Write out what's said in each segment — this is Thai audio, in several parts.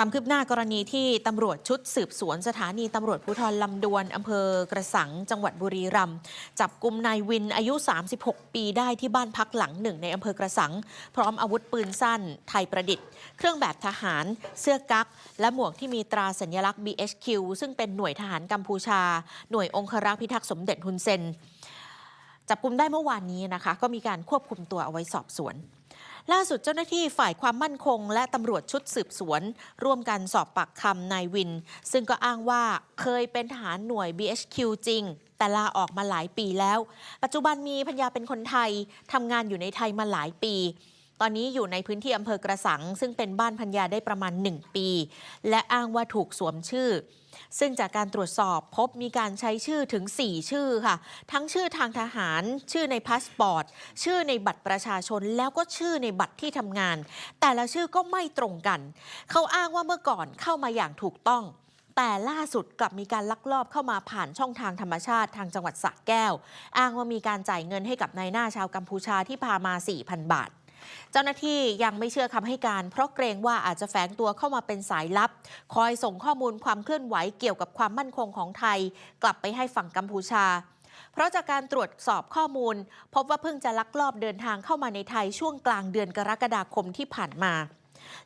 ความคืบหน้ากรณีที่ตำรวจชุดสืบสวนสถานีตำรวจภูธรลำดวนอำเภอกระสังจังหวัดบุรีรัมย์จับกลุ่มนายวินอายุ 36 ปีได้ที่บ้านพักหลังหนึ่งในอำเภอกระสัง พร้อมอาวุธปืนสั้น ไทยประดิษฐ์ เครื่องแบบทหาร เสื้อกั๊ก และหมวกที่มีตราสัญลักษณ์ BHQ ซึ่งเป็นหน่วยทหารกัมพูชา หน่วยองครักษ์พิทักษ์สมเด็จฮุนเซนจับกลุ่มได้เมื่อวานนี้นะคะ ก็มีการควบคุมตัวเอาไว้สอบสวน ล่าสุดเจ้าหน้าที่ฝ่ายความมั่นคง และตำรวจชุดสืบสวน ร่วมกันสอบปากคำนายวิน ซึ่งก็อ้างว่าเคยเป็นทหารหน่วย BHQ จริง แต่ลาออกมาหลายปีแล้ว ปัจจุบันมีพัญญาเป็นคนไทยทำงานอยู่ในไทยมาหลายปี ตอนนี้อยู่ในพื้นที่อำเภอกระสัง ซึ่งเป็นบ้านพัญญาได้ประมาณ 1 ปี และอ้างว่าถูกสวมชื่อ ซึ่งจากการตรวจสอบพบมีการใช้ชื่อถึง 4 ชื่อค่ะ ทั้งชื่อทางทหาร ชื่อในพาสปอร์ต ชื่อในบัตรประชาชน แล้วก็ชื่อในบัตรที่ทำงาน แต่ละชื่อก็ไม่ตรงกัน เขาอ้างว่าเมื่อก่อนเข้ามาอย่างถูกต้องแต่ล่าสุดกลับมีการลักลอบเข้ามาผ่านช่องทางธรรมชาติทางจังหวัดสระแก้ว อ้างว่ามีการจ่ายเงินให้กับนายหน้าชาวกัมพูชาที่พามา 4,000 บาท เจ้าหน้าที่ยังไม่เชื่อคำให้การ เพราะเกรงว่าอาจจะแฝงตัวเข้ามาเป็นสายลับ คอยส่งข้อมูลความเคลื่อนไหวเกี่ยวกับความมั่นคงของไทย กลับไปให้ฝั่งกัมพูชา เพราะจากการตรวจสอบข้อมูล พบว่าเพิ่งจะลักลอบเดินทางเข้ามาในไทยช่วงกลางเดือนกรกฎาคมที่ผ่านมา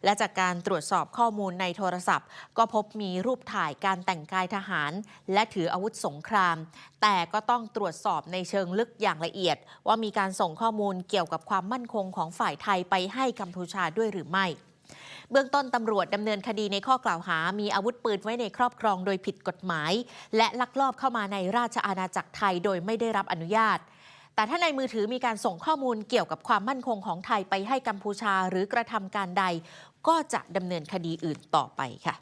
และจากการตรวจสอบข้อมูลในโทรศัพท์ ก็พบมีรูปถ่ายการแต่งกายทหาร และถืออาวุธสงคราม แต่ก็ต้องตรวจสอบในเชิงลึกอย่างละเอียด ว่ามีการส่งข้อมูลเกี่ยวกับความมั่นคงของฝ่ายไทยไปให้กัมพูชาด้วยหรือไม่เบื้องต้นตำรวจดำเนินคดีในข้อกล่าวหา มีอาวุธปืนไว้ในครอบครองโดยผิดกฎหมาย และลักลอบเข้ามาในราชอาณาจักรไทยโดยไม่ได้รับอนุญาต แต่ถ้าในมือถือมีการส่งข้อมูลเกี่ยวกับความมั่นคงของไทยไปให้กัมพูชาหรือกระทำการใด ก็จะดำเนินคดีอื่นต่อไปค่ะ